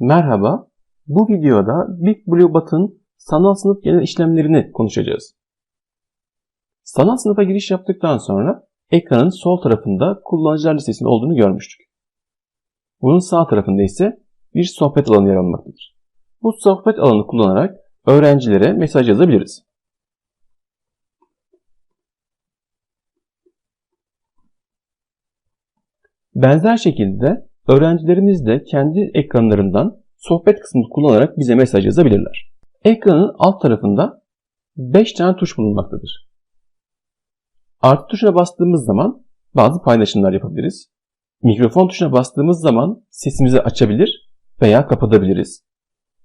Merhaba, bu videoda Big Blue Button sanal sınıf genel işlemlerini konuşacağız. Sanal sınıfa giriş yaptıktan sonra ekranın sol tarafında kullanıcılar listesinin olduğunu görmüştük. Bunun sağ tarafında ise bir sohbet alanı yer almaktadır. Bu sohbet alanı kullanarak öğrencilere mesaj yazabiliriz. Benzer şekilde öğrencilerimiz de kendi ekranlarından sohbet kısmını kullanarak bize mesaj yazabilirler. Ekranın alt tarafında 5 tane tuş bulunmaktadır. Artı tuşuna bastığımız zaman bazı paylaşımlar yapabiliriz. Mikrofon tuşuna bastığımız zaman sesimizi açabilir veya kapatabiliriz.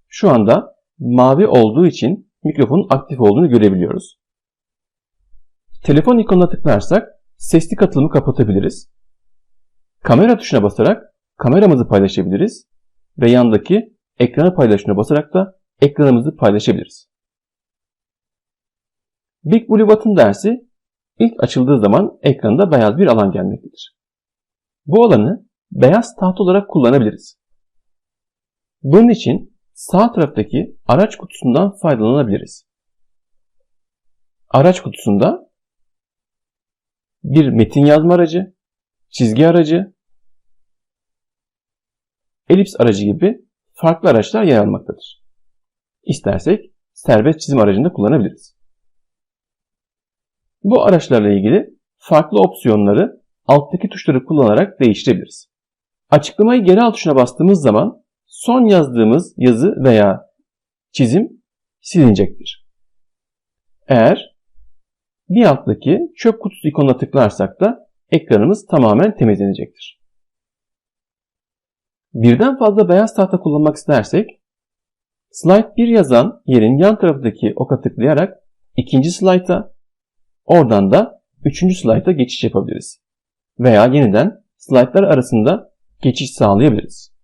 Şu anda mavi olduğu için mikrofonun aktif olduğunu görebiliyoruz. Telefon ikonuna tıklarsak sesli katılımı kapatabiliriz. Kamera tuşuna basarak kameramızı paylaşabiliriz ve yandaki ekranı paylaşına basarak da ekranımızı paylaşabiliriz. Big Blue Button dersi ilk açıldığı zaman ekranda beyaz bir alan gelmektedir. Bu alanı beyaz tahta olarak kullanabiliriz. Bunun için sağ taraftaki araç kutusundan faydalanabiliriz. Araç kutusunda bir metin yazma aracı, çizgi aracı, elips aracı gibi farklı araçlar yer almaktadır. İstersek serbest çizim aracını da kullanabiliriz. Bu araçlarla ilgili farklı opsiyonları alttaki tuşları kullanarak değiştirebiliriz. Açıklamayı geri al tuşuna bastığımız zaman son yazdığımız yazı veya çizim silinecektir. Eğer bir alttaki çöp kutusu ikonuna tıklarsak da ekranımız tamamen temizlenecektir. Birden fazla beyaz tahta kullanmak istersek slide 1 yazan yerin yan tarafındaki oka tıklayarak ikinci slayta oradan da üçüncü slayta geçiş yapabiliriz. Veya yeniden slaytlar arasında geçiş sağlayabiliriz.